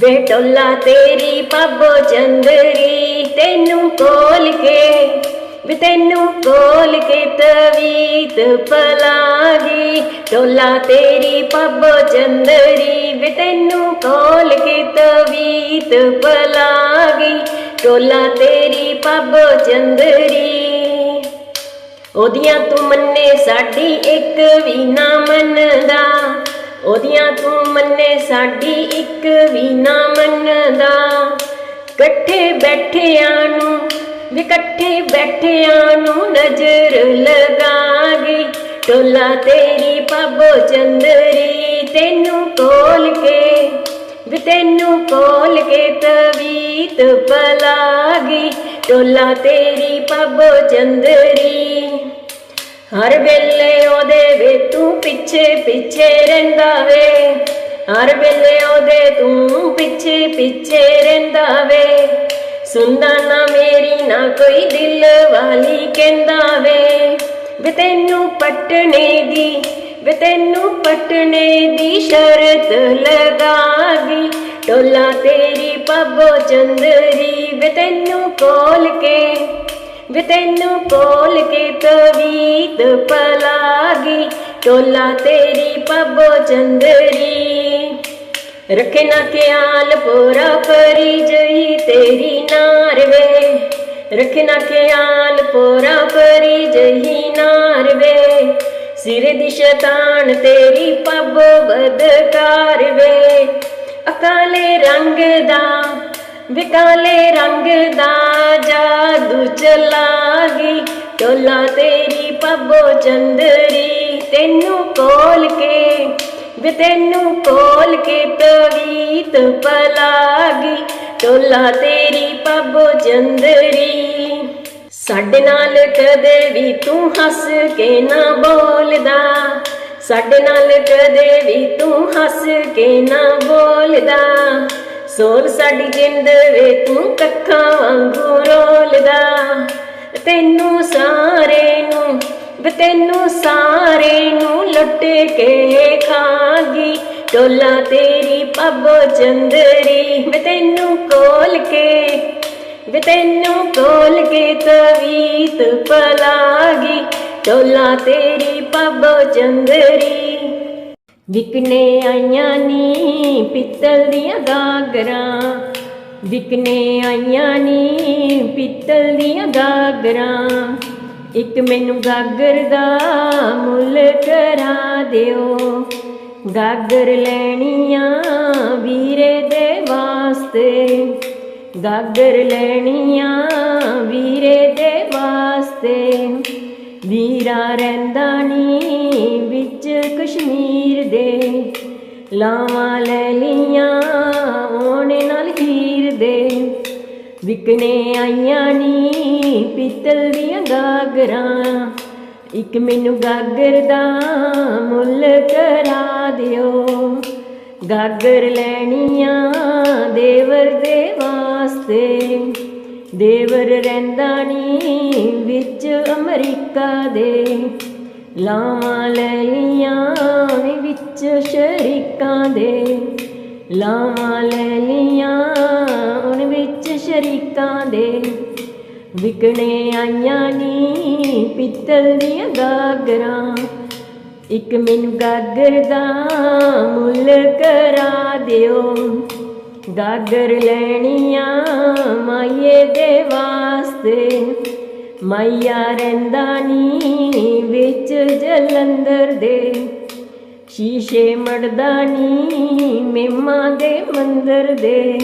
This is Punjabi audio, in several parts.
ਵੇ ਟੋਲਾ ਤੇਰੀ ਪੱਬੋ ਚੰਦਰੀ, ਤੈਨੂੰ ਕੋਲ ਕੇ, ਵੇ ਤੈਨੂੰ ਕੋਲ ਕੇ ਤਵੀਤ ਪਲਾਗੀ। ਟੋਲਾ ਤੇਰੀ ਪੱਬੋ ਚੰਦਰੀ, ਵੇ ਤੈਨੂੰ ਕੋਲ ਕੇ ਤਵੀਤ ਪਲਾਗੀ। ਟੋਲਾ ਤੇਰੀ ਪੱਬੋ ਚੰਦਰੀ, ਉਹਦੀਆਂ ਤੂੰ ਮੰਨੇ ਸਾਡੀ ਇੱਕ ਵੀ ਨਾ ਮੰਨਦਾ। ਉਹਦੀਆਂ ਤੂੰ ਮੰਨੇ ਸਾਡੀ ਇੱਕ ਵੀ ਨਾ ਮੰਨਦਾ। ਇਕੱਠੇ ਬੈਠਿਆਂ ਨੂੰ ਵੀ ਇਕੱਠੇ ਬੈਠਿਆਂ ਨੂੰ ਨਜ਼ਰ ਲਗਾ ਗਈ ਟੋਲਾ ਤੇਰੀ ਪੱਬੋ ਚੰਦਰੀ ਤੈਨੂੰ ਕੋਲ ਕੇ, ਵੀ ਤੈਨੂੰ ਕੋਲ ਕੇ ਤਵੀਤ ਪਲਾਗੀ ਟੋਲਾ ਤੇਰੀ ਪੱਬੋ ਚੰਦਰੀ ਹਰ ਵੇਲੇ ਉਹਦੇ ਵੇ ਤੂੰ ਪਿੱਛੇ ਪਿੱਛੇ ਰਹਿੰਦਾ ਵੇ। ਹਰ ਵੇਲੇ ਉਹਦੇ ਤੂੰ ਪਿੱਛੇ ਪਿੱਛੇ ਰਹਿੰਦਾ ਵੇ। ਸੁਣਦਾ ਨਾ ਮੇਰੀ, ਨਾ ਕੋਈ ਦਿਲ ਵਾਲੀ ਕਹਿੰਦਾ ਵੇ। ਵੇ ਤੈਨੂੰ ਪਟਣੇ ਦੀ, ਵੇ ਤੈਨੂੰ ਪਟਣੇ ਦੀ ਸ਼ਰਤ ਲਗਾ ਗਈ ਟੋਲਾ ਤੇਰੀ ਪੱਬੋ ਚੰਦਰੀ, ਵੇ ਤੈਨੂੰ ਕੋਲ ਕੇ ਵੇ ਤੈਨੂੰ ਕੋਲ ਕੇ ਤਵੀਤ ਪਲਾਗੀ, ਟੋਲਾ ਤੇਰੀ ਪੱਬੋ ਚੰਦਰੀ। ਰੱਖੇ ਨਾ ਖਿਆਲ ਪੂਰਾ ਪਰੀ ਜਈ ਤੇਰੀ ਨਾਰ ਵੇ। ਰੱਖੇ ਨਾ ਖਿਆਲ ਪੂਰਾ ਪਰੀ ਜਈ ਨਾਰ ਵੇ। ਸਿਰ ਦੀ ਸ਼ੈਤਾਨ ਤੇਰੀ ਪੱਬ ਬਦਕਾਰ ਵੇ। ਅਕਾਲੇ ਰੰਗ ਦਾ ਵਿਕਾਲੇ ਰੰਗ ਦਾ ਜਾਦੂ ਚਲਾਗੀ ਟੋਲਾ ਤੇਰੀ ਪੱਬੋ ਚੰਦਰੀ, ਤੈਨੂੰ ਕੋਲ ਕੇ, ਵੇ ਤੈਨੂੰ ਕੋਲ ਕੇ ਤਵੀਤ ਪਲਾਗੀ ਟੋਲਾ ਤੇਰੀ ਪੱਬੋ ਚੰਦਰੀ, ਸਾਡੇ ਨਾਲ ਕਦੇ ਵੀ ਤੂੰ ਹੱਸ ਕੇ ਨਾ ਬੋਲਦਾ। ਸਾਡੇ ਨਾਲ ਕਦੇ ਵੀ ਤੂੰ ਹੱਸ ਕੇ ਨਾ ਬੋਲਦਾ। ਸੋਲ ਸਾਡੀ ਜਿੰਦ ਵੇ ਤੂੰ ਕੱਖਾਂ ਵਾਂਗੂ ਰੋਲਦਾ। ਤੈਨੂੰ ਸਾਰੇ ਨੂੰ ਵੇ ਤੈਨੂੰ ਸਾਰੇ ਨੂੰ ਲੁੱਟ ਕੇ ਖਾਗੀ। ਟੋਲਾ ਤੇਰੀ ਪੱਬੋ ਚੰਦਰੀ, ਵੇ ਤੈਨੂੰ ਕੋਲ ਕੇ, ਵੇ ਤੈਨੂੰ ਕੋਲ ਕੇ ਤਵੀਤ ਪਲਾਗੀ। ਟੋਲਾ ਤੇਰੀ ਪੱਬੋ ਚੰਦਰੀ ਵਿਕਨੇ ਆਈਆਂ ਨੀ ਪਿੱਤਲ ਦੀਆਂ ਗਾਗਰਾਂ। ਵਿਕਨੇ ਆਈਆਂ ਨੀ ਪਿੱਤਲ ਦੀਆਂ ਗਾਗਰਾਂ। ਇੱਕ ਮੈਨੂੰ ਗਾਗਰ ਦਾ ਮੁੱਲ ਕਰਾ ਦਿਓ। ਗਾਗਰ ਲੈਣੀਆਂ ਵੀਰੇ ਦੇ ਵਾਸਤੇ। ਗਾਗਰ ਲੈਣੀਆਂ ਵੀਰੇ ਦੇ ਵਾਸਤੇ। ਵੀਰਾ ਰਹਿੰਦਾ ਨੀ ਵਿੱਚ ਕਸ਼ਮੀਰ ਦੇ ਲਾਵਾਂ ਲੈ ਲੀਆਂ ਉਹਨੇ ਨਾਲ ਹੀਰ ਦੇ। ਵਿਕਨੇ ਆਈਆਂ ਨੀ ਪਿੱਤਲ ਦੀਆਂ ਗਾਗਰਾਂ, ਇੱਕ ਮੈਨੂੰ ਗਾਗਰ ਦਾ ਮੁੱਲ ਕਰਾ ਦਿਓ। ਗਾਗਰ ਲੈਣੀਆਂ ਦੇਵਰ ਦੇ ਵਾਸਤੇ, ਦੇਵਰ ਰਹਿੰਦਾ ਨੀ ਵਿੱਚ ਅਮਰੀਕਾ ਦੇ। ਲਾਵਾਂ ਲੈ ਲੀਆਂ ਨੀ ਵਿੱਚ ਸ਼ਰੀਕਾਂ ਦੇ। ਲਾਵਾਂ ਲੈ ਲੀਆਂ ਉਹਨ ਵਿੱਚ ਸ਼ਰੀਕਾਂ ਦੇ। ਵਿਕਣੇ ਆਈਆਂ ਨੀ ਪਿੱਤਲ ਦੀਆਂ ਗਾਗਰਾਂ। ਇੱਕ ਮੈਨੂੰ ਗਾਗਰ ਦਾ ਮੁੱਲ ਕਰਾ ਦਿਓ। ਗਾਗਰ ਲੈਣੀਆਂ ਮਾਈਏ ਦੇ ਵਾਸਤੇ। ਮਾਈਆ ਰਹਿੰਦਾ ਨੀ, ਵਿੱਚ ਜਲੰਧਰ ਦੇ। ਸ਼ੀਸ਼ੇ ਮੜਦਾ ਨੀ, ਮੇਮਾ ਦੇ ਮੰਦਰ ਦੇ।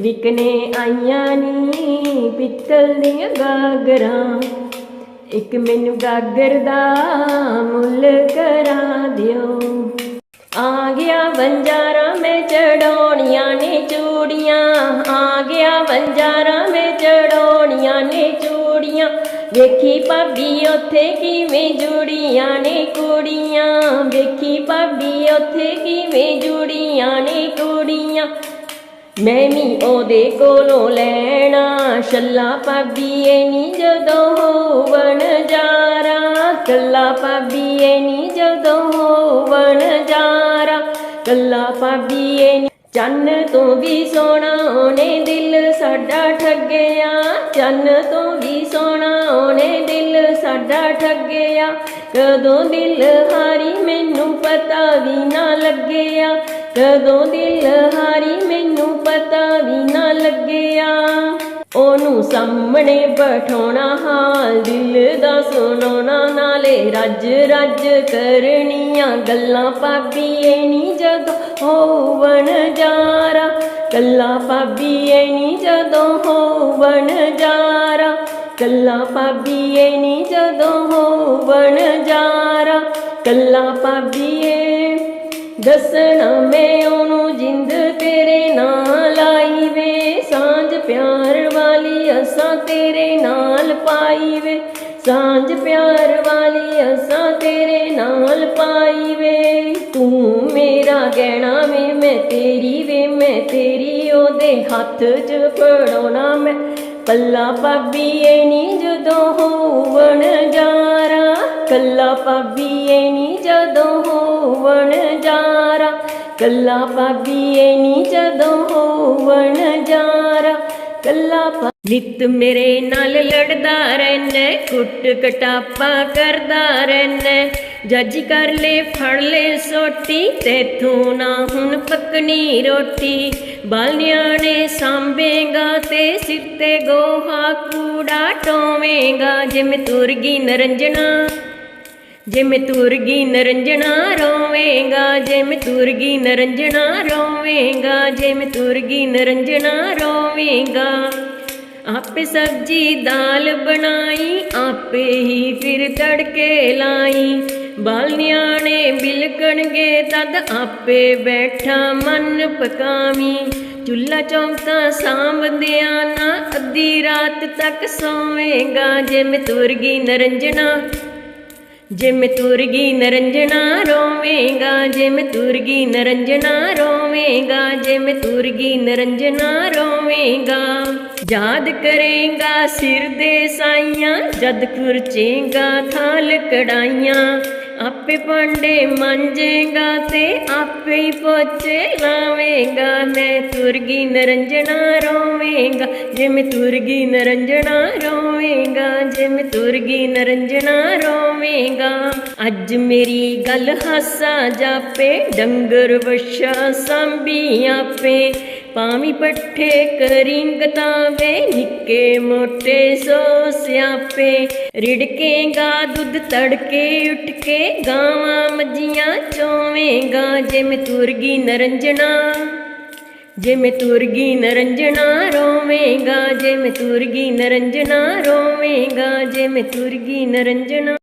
ਵਿਕਨੇ ਆਈਆਂ ਨੀ, ਪਿੱਤਲ ਦੀਆਂ ਗਾਗਰਾਂ। ਇੱਕ ਮੈਨੂੰ ਗਾਗਰ ਦਾ ਮੁੱਲ ਕਰਾ ਦਿਓ। ਆ ਗਿਆ ਬੰਜਾਰਾ ਮੈਂ ਚੜਾਉਣੀਆਂ ਨੇ ਚੂੜੀਆਂ। ਆ ਗਿਆ ਬੰਜਾਰਾ ਮੈਂ ਚੜਾਉਣੀਆਂ ਨੇ ਚੂੜੀਆਂ ਵੇਖੀ ਭਾਬੀ ਉੱਥੇ ਕਿਵੇਂ ਜੁੜੀਆਂ ਨੇ ਕੁੜੀਆਂ? ਵੇਖੀ ਭਾਬੀ ਉੱਥੇ ਕਿਵੇਂ ਜੁੜੀਆਂ ਨੇ ਕੁੜੀਆਂ? ਮੈਂ ਵੀ ਉਹਦੇ ਕੋਲੋਂ ਲੈਣਾ। ਛੱਲਾ ਭਾਬੀ ਨੀ ਜਦੋਂ ਹੋਵਣ ਜਾਰਾ। ਕੱਲਾ ਪਾਬੀਏ ਨੀ ਜਦੋਂ ਹੋਵਣ ਜਾਰਾ। ਕੱਲਾ ਪਾਬੀਏ ਨੀ ਚੰਨ ਤੋਂ ਵੀ ਸੋਹਣਾ ਉਹਨੇ ਦਿਲ ਸਾਡਾ ਠੱਗਿਆ। ਚੰਨ ਤੋਂ ਵੀ ਸੋਹਣਾ ਸਾਡਾ ਠੱਗਿਆ। ਕਦੋਂ ਦਿਲ ਹਾਰੀ ਮੈਨੂੰ ਪਤਾ ਵੀ ਨਾ ਲੱਗਿਆ। ਕਦੋਂ ਦਿਲ ਹਾਰੀ ਮੈਨੂੰ ਪਤਾ ਵੀ ਨਾ ਲੱਗਿਆ। ਉਹਨੂੰ ਸਾਹਮਣੇ ਬਿਠਾਉਣਾ ਹਾਲ ਦਿਲ ਦਾ ਸੁਣਾਉਣਾ, ਨਾਲੇ ਰੱਜ ਰੱਜ ਕਰਨੀਆਂ ਗੱਲਾਂ ਪਾਬੀਏ ਨੀ ਜਦੋਂ ਹੋਵਣ ਜਾਰਾ। ਗੱਲਾਂ ਪਾਬੀਏ ਨੀ ਜਦੋਂ ਹੋਵਣ ਜਾਰਾ। ਕੱਲਾ ਪਾਬੀਏ ਨੀ ਜਦੋਂ ਹੋਵਣ ਜਾਰਾ। ਗੱਲਾਂ ਪਾਬੀਏ ਦੱਸਣਾ ਮੈਂ ਉਹਨੂੰ, ਜਿੰਦ ਤੇਰੇ ਨਾਲ ਆਈ ਵੇ ਸਾਂਝ ਪਿਆਰ ਵਾਲੀ ਅਸਾਂ ਤੇਰੇ ਨਾਲ ਪਾਈ ਵੇ ਸਾਂਝ ਪਿਆਰ ਵਾਲੀ ਅਸਾਂ ਤੇਰੇ ਨਾਲ ਪਾਈ ਵੇ ਤੂੰ ਮੇਰਾ ਗਹਿਣਾ ਵੇ, ਮੈਂ ਤੇਰੀ ਵੇ, ਮੈਂ ਤੇਰੀ ਉਹਦੇ ਹੱਥ 'ਚ ਫੜਾਉਣਾ ਮੈਂ। ਕੱਲਾ ਪਾਬੀਏ ਨੀ ਜਦੋਂ ਹੋਵਣ ਜਾਰਾ। ਕੱਲਾ ਪਾਬੀਏ ਨੀ ਜਦੋਂ ਹੋਵਣ ਜਾਰਾ। ਕੱਲਾ ਪਾਬੀਏ ਨੀ ਜਦੋਂ ਹੋਵਣ ਜਾਰਾ। ਕੱਲਾ ਪਾ- ਨਿਤ ਮੇਰੇ ਨਾਲ ਲੜਦਾ ਰਹਿਣਾ ਕੁੱਟ ਕਟਾਪਾ ਕਰਦਾ ਰਹਿਣਾ ਜੱਜ ਕਰ ਲੈ, ਫੜ ਲੈ ਸੋਟੀ, ਤੇਥੋਂ ਨਾ ਹੁਣ ਪੱਕਣੀ ਰੋਟੀ। ਬਾਲਿਆਂ ਨੇ ਸਾਂਭੇਗਾ ਤੇ ਸਿੱਤੇ ਗੋਹਾ ਕੂੜਾ ਟੋਵੇਂਗਾ। ਜਿਵੇਂ ਤੁਰਗੀ ਨਰੰਜਣਾ ਜਿਵੇਂ ਤੁਰਗੀ ਨਰੰਜਣਾ ਰੋਵੇਂਗਾ। ਜਿਵੇਂ ਤੁਰਗੀ ਨਰੰਜਣਾ ਰੋਵੇਂਗਾ ਜਿਵੇਂ ਤੁਰਗੀ ਨਰੰਜਣਾ ਰੋਵੇਂਗਾ। ਆਪੇ ਸਬਜੀ ਦਾਲ ਬਣਾਈ, ਆਪੇ ਹੀ ਫਿਰ ਤੜਕੇ ਲਾਈ। ਬਾਲਨਿਆਂ ਨੇ ਬਿਲਕਣਗੇ ਤਦ ਆਪੇ ਬੈਠਾ ਮਨ ਪਕਾਵੀ। ਚੁੱਲਾ ਚੌਂਕਾ ਸਾਂਭਦਿਆਂ ਨਾ, ਅੱਧੀ ਰਾਤ ਤੱਕ ਸੋਵੇਂਗਾ ਜਿਵੇਂ ਤੁਰ ਗਈ ਨਰੰਜਣਾ। ਜਿਵੇਂ ਤੁਰ ਗਈ ਨਰੰਜਣਾ, ਰੋਵੇਂਗਾ ਜਿਵੇਂ ਤੁਰ ਗਈ ਨਰੰਜਣਾ, ਰੋਵੇਂਗਾ ਜਿਵੇਂ ਤੁਰ ਗਈ ਨਰੰਜਣਾ, ਰੋਵੇਂਗਾ। ਯਾਦ ਕਰੇਗਾ ਸਿਰ ਦੇ ਸਾਈਆਂ, ਜਦ ਖੁਰਚੇਗਾ ਥਾਲ ਕੜਾਈਆਂ। ਆਪੇ ਭਾਂਡੇ ਮਾਂਜੇਗਾ ਤੇ ਆਪੇ ਹੀ ਪੋਚੇ ਲਾਵੇਂਗਾ। ਮੈਂ ਤੁਰਗੀ ਨਰੰਜਣਾ ਰੋਵੇਂਗਾ ਜਿਵੇਂ ਤੁਰ ਨਰੰਜਣਾ ਰੋਵੇਂਗਾ ਜਿਵੇਂ ਤੁਰਗੀ ਨਰੰਜਣਾ ਰੋਵੇਂਗਾ। ਅੱਜ ਮੇਰੀ ਗੱਲ ਹਾਸਾ ਜਾਪੇ, ਡੰਗਰ ਵਛਾ ਸੰਭੀ ਆਪੇ। ਪਾਵੀ ਪੱਠੇ ਕਰਿੰਗ ਤਾਵੇ ਨਿੱਕੇ ਮੋਟੇ ਸੋ ਸਿਆਪੇ। ਰਿੜਕੇਗਾ ਦੁੱਧ ਤੜਕੇ ਉੱਠ ਕੇ ਗਾਵਾਂ ਮੱਝੀਆਂ ਚੋਵੇਂਗਾ ਜੇ ਮੈਂ ਤੁਰਗੀ ਨਰੰਜਣਾ। ਜੇ ਮੈਂ ਤੁਰਗੀ ਨਰੰਜਣਾ ਰੋਵੇਂਗਾ ਜੇ ਮੈਂ ਤੁਰਗੀ ਨਰੰਜਣਾ ਰੋਵੇਂਗਾ ਜੇ ਮੈਂ ਤੁਰਗੀ ਨਰੰਜਣਾ।